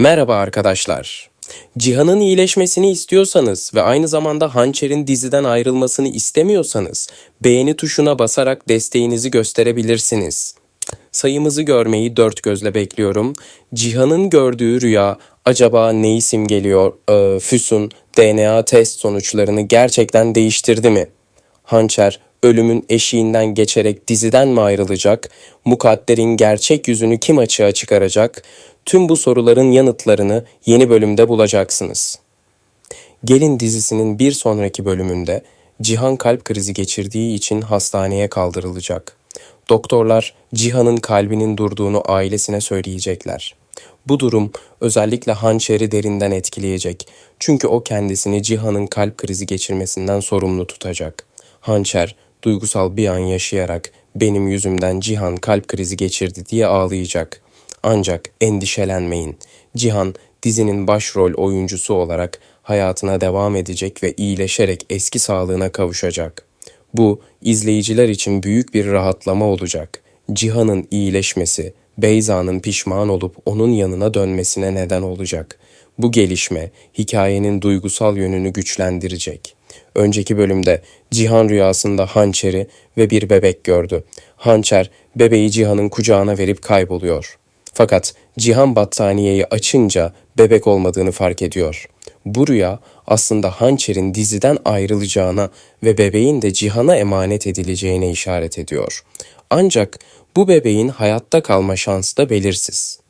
Merhaba arkadaşlar. Cihan'ın iyileşmesini istiyorsanız ve aynı zamanda Hançer'in diziden ayrılmasını istemiyorsanız beğeni tuşuna basarak desteğinizi gösterebilirsiniz. Sayımızı görmeyi dört gözle bekliyorum. Cihan'ın gördüğü rüya acaba neyi simgeliyor? Ee, Füsun DNA test sonuçlarını gerçekten değiştirdi mi? Hançer ölümün eşiğinden geçerek diziden mi ayrılacak? Mukadder'in gerçek yüzünü kim açığa çıkaracak? Tüm bu soruların yanıtlarını yeni bölümde bulacaksınız. Gelin dizisinin bir sonraki bölümünde Cihan kalp krizi geçirdiği için hastaneye kaldırılacak. Doktorlar Cihan'ın kalbinin durduğunu ailesine söyleyecekler. Bu durum özellikle Hançer'i derinden etkileyecek. Çünkü o kendisini Cihan'ın kalp krizi geçirmesinden sorumlu tutacak. Hançer duygusal bir an yaşayarak benim yüzümden Cihan kalp krizi geçirdi diye ağlayacak. Ancak endişelenmeyin. Cihan dizinin başrol oyuncusu olarak hayatına devam edecek ve iyileşerek eski sağlığına kavuşacak. Bu izleyiciler için büyük bir rahatlama olacak. Cihan'ın iyileşmesi, Beyza'nın pişman olup onun yanına dönmesine neden olacak. Bu gelişme hikayenin duygusal yönünü güçlendirecek. Önceki bölümde Cihan rüyasında hançeri ve bir bebek gördü. Hançer bebeği Cihan'ın kucağına verip kayboluyor. Fakat Cihan battaniyeyi açınca bebek olmadığını fark ediyor. Bu rüya aslında hançerin diziden ayrılacağına ve bebeğin de Cihan'a emanet edileceğine işaret ediyor. Ancak bu bebeğin hayatta kalma şansı da belirsiz.